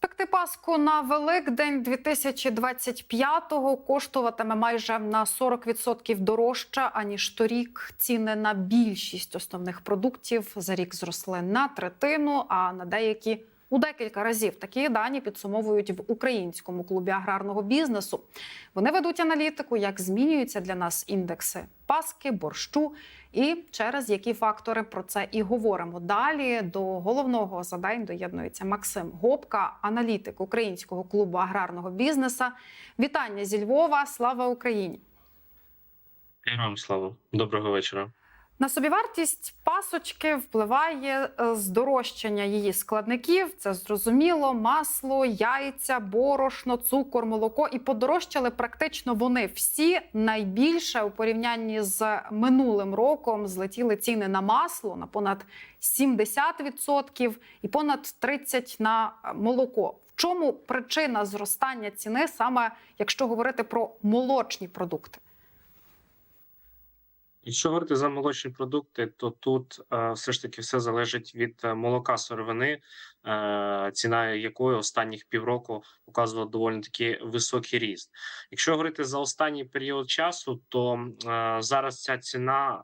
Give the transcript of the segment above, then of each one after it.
Спекти Паску на Великдень 2025-го коштуватиме майже на 40% дорожче, аніж торік. Ціни на більшість основних продуктів за рік зросли на третину, а на деякі у декілька разів. Такі дані підсумовують в українському клубі аграрного бізнесу. Вони ведуть аналітику, як змінюються для нас індекси паски, борщу і через які фактори про це і говоримо. Далі до головного за день доєднується Максим Гопка, аналітик українського клубу аграрного бізнеса. Вітання зі Львова. Слава Україні! Героям слава. Доброго вечора. На собівартість пасочки впливає е, здорожчання її складників. Це зрозуміло, масло, яйця, борошно, цукор, молоко. І подорожчали практично вони всі найбільше у порівнянні з минулим роком. Злетіли ціни на масло на понад 70% і понад 30% на молоко. В чому причина зростання ціни, саме якщо говорити про молочні продукти? Якщо говорити за молочні продукти, то тут е, все ж таки все залежить від е, молока сировини, ціна якої останніх півроку показувала доволі таки високий ріст. Якщо говорити за останній період часу, то е, зараз ця ціна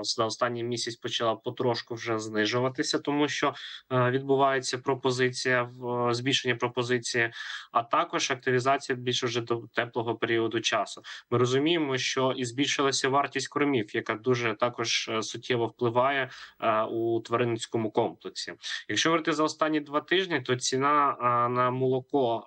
е, за останній місяць почала потрошку вже знижуватися, тому що е, відбувається пропозиція в е, збільшення пропозиції, а також активізація більш вже до теплого періоду часу. Ми розуміємо, що і збільшилася вартість кормів, яка дуже також е, суттєво впливає е, у тваринницькому комплексі. Якщо говорити за останні два тижні, то ціна на молоко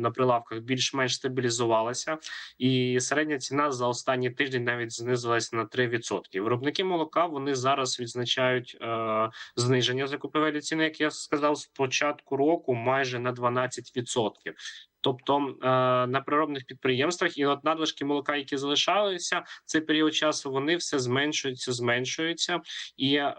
на прилавках більш-менш стабілізувалася, і середня ціна за останній тиждень навіть знизилася на 3%. Виробники молока вони зараз відзначають е, зниження закупівелі ціни, як я сказав, з початку року майже на 12%. Тобто е, на переробних підприємствах і от надлишки молока, які залишалися цей період часу, вони все зменшуються, зменшуються, і е,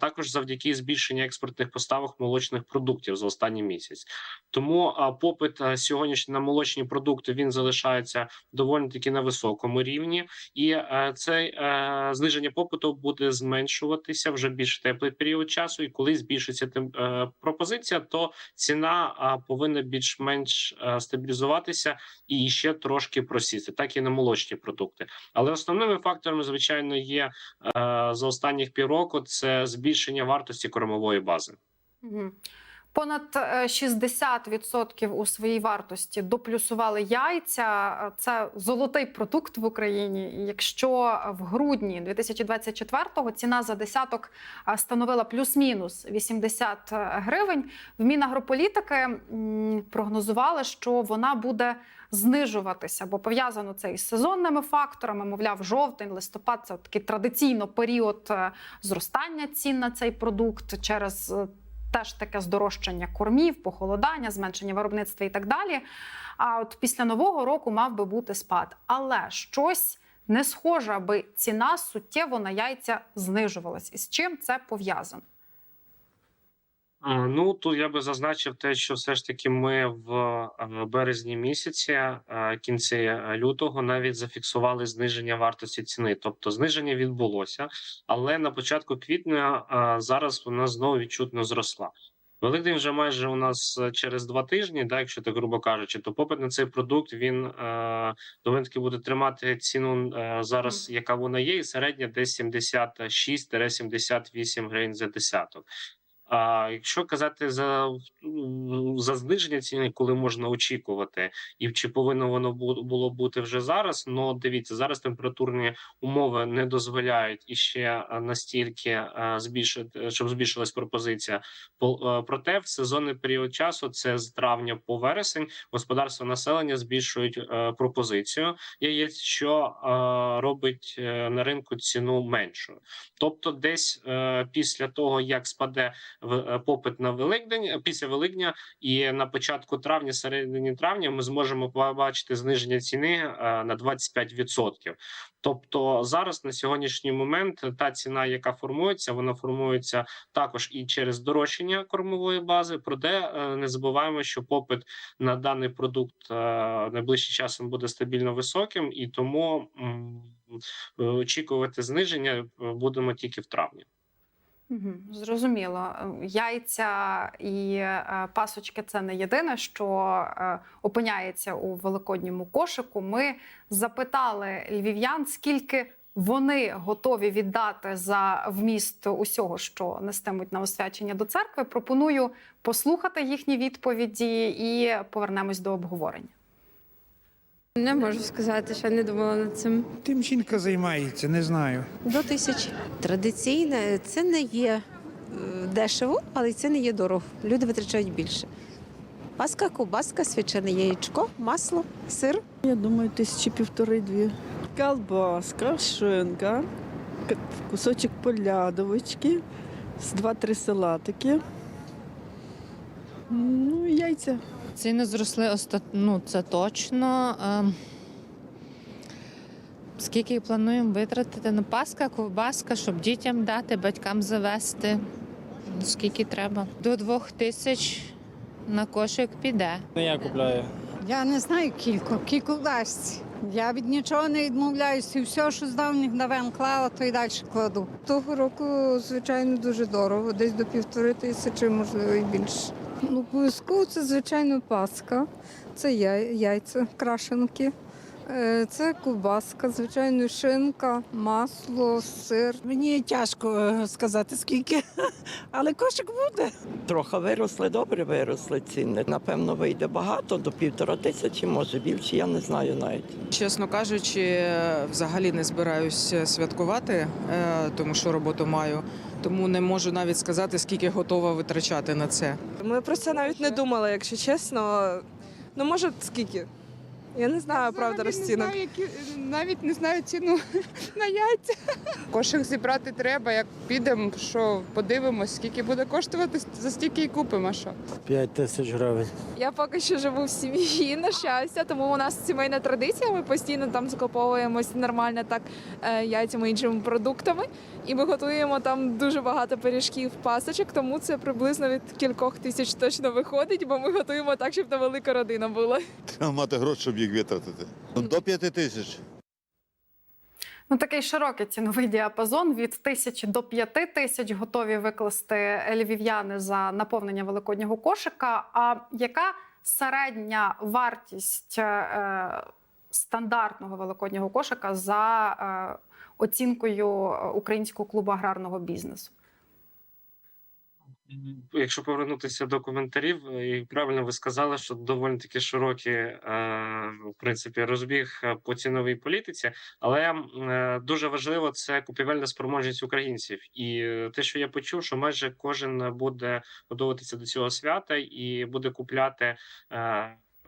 також завдяки збільшенню експортних поставок молочних продуктів за останній місяць. Тому е, попит е, сьогоднішній на молочні продукти він залишається доволі таки на високому рівні, і е, це е, зниження попиту буде зменшуватися вже більш теплий період часу. І коли збільшиться тем, е, пропозиція, то ціна повинна більш-менш стабілізуватися і ще трошки просісти, так і на молочні продукти. Але основними факторами, звичайно, є е, за останніх півроку це збільшення вартості кормової бази. Мгм. Понад е, 60% у своїй вартості доплюсували яйця. Е, Це золотий продукт в Україні. Якщо в грудні 2024-го ціна за десяток е, становила плюс-мінус 80 гривень, в Мінагрополітики прогнозували, що вона буде знижуватися, бо пов'язано це із сезонними факторами. Мовляв, жовтень, листопад це такий традиційно період е, зростання цін на цей продукт через е, теж таке здорожчання кормів, похолодання, зменшення виробництва і так далі. А от після нового року мав би бути спад. Але щось не схоже, аби ціна суттєво на яйця знижувалась. І з чим це пов'язано? Ну тут я би зазначив те, що все ж таки ми в е, березні місяці, е, кінці е, лютого, навіть зафіксували зниження вартості ціни. Тобто зниження відбулося, але на початку квітня зараз вона знову відчутно зросла. Великдень вже майже у нас через два тижні, да, якщо так грубо кажучи, то попит на цей продукт він е, доволі таки буде тримати ціну е, зараз, яка вона є, і середня десь 76-78 гривень за десяток. А якщо казати за, за зниження ціни, коли можна очікувати, і чи повинно воно бу- було бути вже зараз? Ну дивіться, зараз температурні умови не дозволяють іще е, настільки е, збільшити, щоб збільшилась пропозиція. По- е, Проте в сезонний період часу, це з травня по вересень, господарство населення збільшують пропозицію яєць, що робить на ринку ціну меншою. Тобто, десь після того як спаде попит на Великдень е, після Великдня, і на початку травня, середині травня, ми зможемо побачити зниження ціни е, на 25%. Тобто зараз на сьогоднішній момент та ціна, яка формується, вона формується також і через дорожчання кормової бази. Проте е, не забуваємо, що попит на даний продукт е, найближчим часом буде стабільно високим, і тому е, очікувати зниження е, будемо тільки в травні. Зрозуміло. Яйця і е, пасочки це не єдине, що е, опиняється у великодньому кошику. Ми запитали львів'ян, скільки вони готові віддати за вміст усього, що нестимуть на освячення до церкви. Пропоную послухати їхні відповіді і повернемось до обговорення. Не можу сказати, ще не думала над цим. Тим жінка займається, не знаю. До тисячі. Традиційне це не є е, дешево, але це не є дорого. Люди витрачають більше. Паска, ковбаска, свячене яєчко, масло, сир. Я думаю, тисячі півтори-дві. Колбаска, шинка, кусочок полядовочки, з два-три салатики. Ну, і яйця. Ціни зросли оста... ну, це точно. Ем, Скільки плануємо витратити на паска, ковбаска, щоб дітям дати, батькам завести. Скільки треба? До двох тисяч на кошик піде. Не я купляю. Я не знаю кілько, кілько дасть. Я від нічого не відмовляюся. І все, що з давніх давен клала, то й далі кладу. Того року, звичайно, дуже дорого, десь до півтори тисячі, можливо, і більше. Ну, обов'язково це, звичайно, паска, це яйця, крашенки, е, це ковбаска, звичайно, шинка, масло, сир. Мені тяжко е, сказати скільки, але кошик буде. Трохи виросли, добре виросли ціни. Напевно, вийде багато, до півтора тисячі, може більше, я не знаю навіть. Чесно кажучи, взагалі не збираюсь святкувати, е, тому що роботу маю. Тому не можу навіть сказати, скільки готова витрачати на це. Ми про це навіть не думали, якщо чесно. Ну, може, скільки? Я не знаю, правда, розцінок. навіть не знаю ціну на яйця. Кошик зібрати треба, як підемо, що подивимось, скільки буде коштувати, за стільки і купимо. Що. 5 тисяч гривень. Я поки що живу в сім'ї, на щастя, тому у нас сімейна традиція. Ми постійно там закуповуємось нормально так е, яйцями іншими продуктами. І ми готуємо там дуже багато пиріжків, пасочок, тому це приблизно від кількох тисяч точно виходить, бо ми готуємо так, щоб на велика родина була. Треба мати гроші, щоб їх витратити. Ну, До п'яти тисяч. Ну, такий широкий ціновий діапазон від тисячі до п'яти тисяч готові викласти львів'яни за наповнення великоднього кошика. А яка середня вартість е, стандартного великоднього кошика за е, оцінкою українського клубу аграрного бізнесу? Якщо повернутися до коментарів, е, і правильно ви сказали, що доволі таки широкий е, в принципі розбіг е, по ціновій політиці, але дуже важливо це купівельна спроможність українців. І те, що я почув, що майже кожен буде готуватися до цього свята і буде купляти.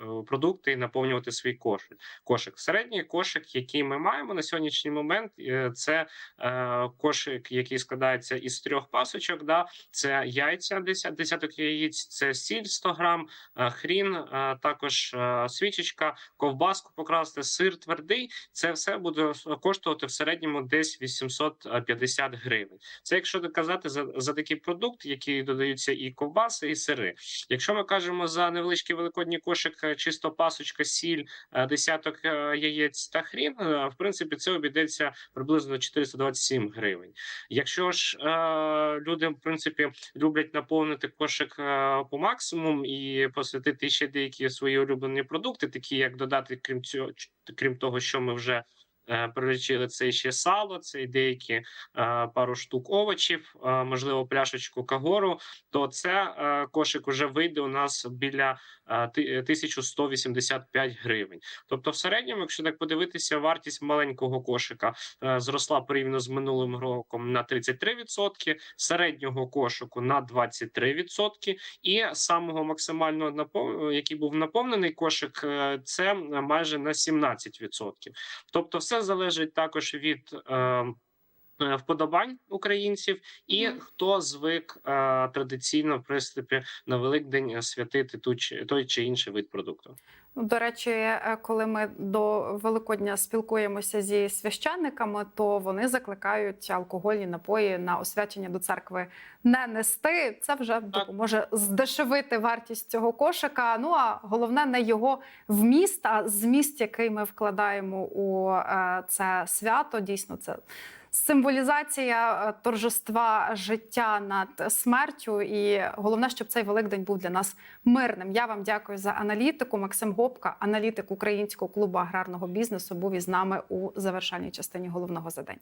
Е, Продукти і наповнювати свій кошик. Кошик середній кошик, який ми маємо на сьогоднішній момент, е, це е, кошик, який складається із трьох пасочок. Да, це яйця, 10, десяток яєць, це сіль 100 грам, хрін, також свічечка, ковбаску покрасти, сир твердий. Це все буде коштувати в середньому десь 850 гривень. Це якщо казати за, за такий продукт, який додаються і ковбаси, і сири. Якщо ми кажемо за невеличкий великодній кошик, чисто пасочка, сіль, е, десяток е, яєць та хрін, е, в принципі, це обійдеться приблизно 427 гривень. Якщо ж люди, в принципі, люблять наповнити кошик по максимум і посвятити ще деякі свої улюблені продукти, такі як додати, крім цього, крім того, що ми вже. Е, це ще сало, це і деякі е, пару штук овочів, е, можливо, пляшечку кагору. То це кошик уже вийде у нас біля е, 1185 гривень. Тобто, в середньому, якщо так подивитися, вартість маленького кошика зросла порівняно з минулим роком на 33%, середнього кошику на 23%, і самого максимального який був наповнений кошик, це майже на 17%. Тобто, все залежить також від. Е... е, Вподобань українців, і хто звик е, традиційно, в принципі, на Великдень е, святити ту чи той чи інший вид продукту. Ну, До речі, коли ми до Великодня спілкуємося зі священниками, то вони закликають алкогольні напої на освячення до церкви не нести. Це вже допоможе здешевити вартість цього кошика. Ну а головне не його вміст, а зміст, який ми вкладаємо у це свято. Дійсно, це символізація е, торжества життя над смертю. І головне, щоб цей Великдень був для нас мирним. Я вам дякую за аналітику. Максим Гопка, аналітик українського клубу аграрного бізнесу, був із нами у завершальній частині головного за день.